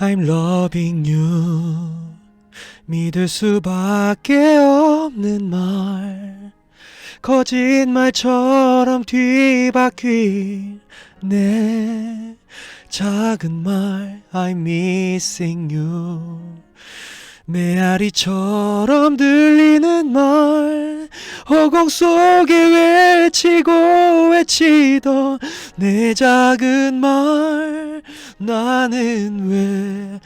I'm loving you 믿을 수밖에 없는 말 거짓말처럼 뒤바뀐 내 작은 말 I'm missing you 메아리처럼 들리는 말 허공 속에 외치고 외치던 내 작은 말. 나는 왜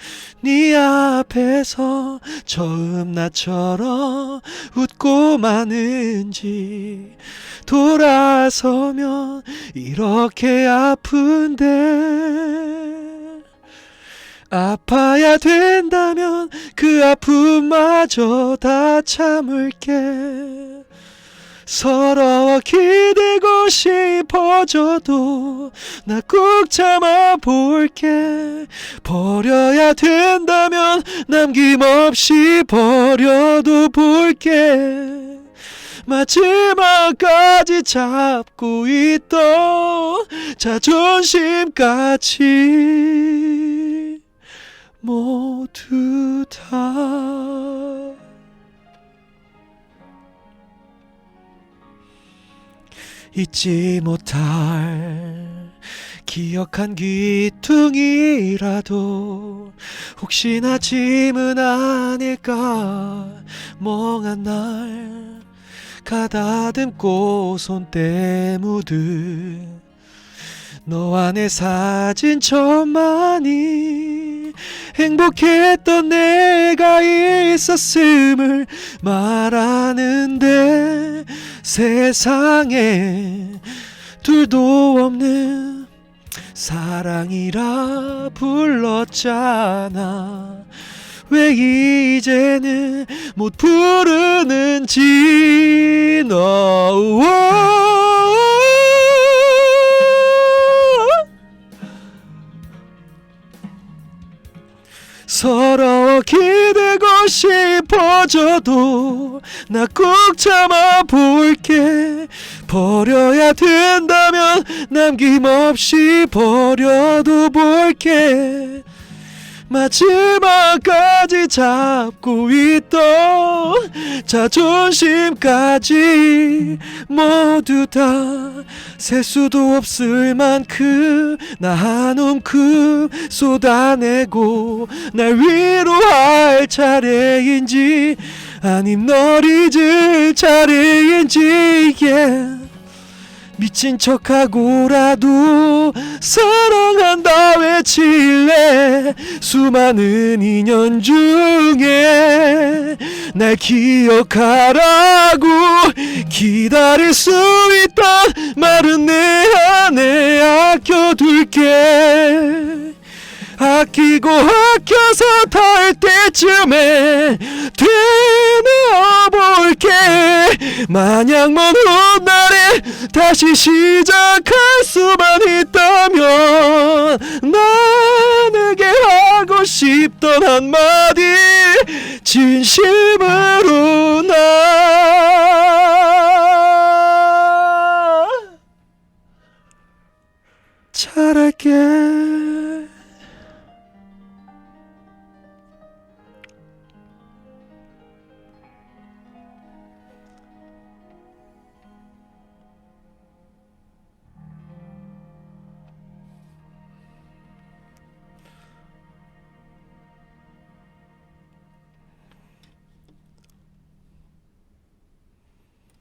네 앞에서 처음 나처럼 웃고 마는지 돌아서면 이렇게 아픈데 아파야 된다면 그 아픔마저 다 참을게. 서러워 기대고 싶어져도 나 꾹 참아볼게. 버려야 된다면 남김없이 버려도 볼게. 마지막까지 잡고 있던 자존심까지 잊지 못할 기억한 귀퉁이라도 혹시나 짐은 아닐까 멍한 날 가다듬고 손때 묻은 너와 내 사진첩만이 행복했던 내가 있었음을 말하는데 세상에 둘도 없는 사랑이라 불렀잖아. 왜 이제는 못 부르는지 너 서러워 기대고 싶어져도 나꾹 참아볼게. 버려야 된다면 남김없이 버려도 볼게 마지막까지 잡고 있던 자존심까지 모두 다 셀 수도 없을 만큼 나한 움큼 쏟아내고 날 위로할 차례인지 아님 널 잊을 차례인지 yeah. 미친 척하고라도 사랑한다 외칠래? 수많은 인연 중에 날 기억하라고 기다릴 수 있단 말은 내 안에 아껴둘게. 아끼고 아껴서 닿을 때쯤에 되 뇌어볼게 마냥 먼 훗날에 다시 시작할 수만 있다면 나에게 하고 싶던 한마디 진심으로 나. 잘할게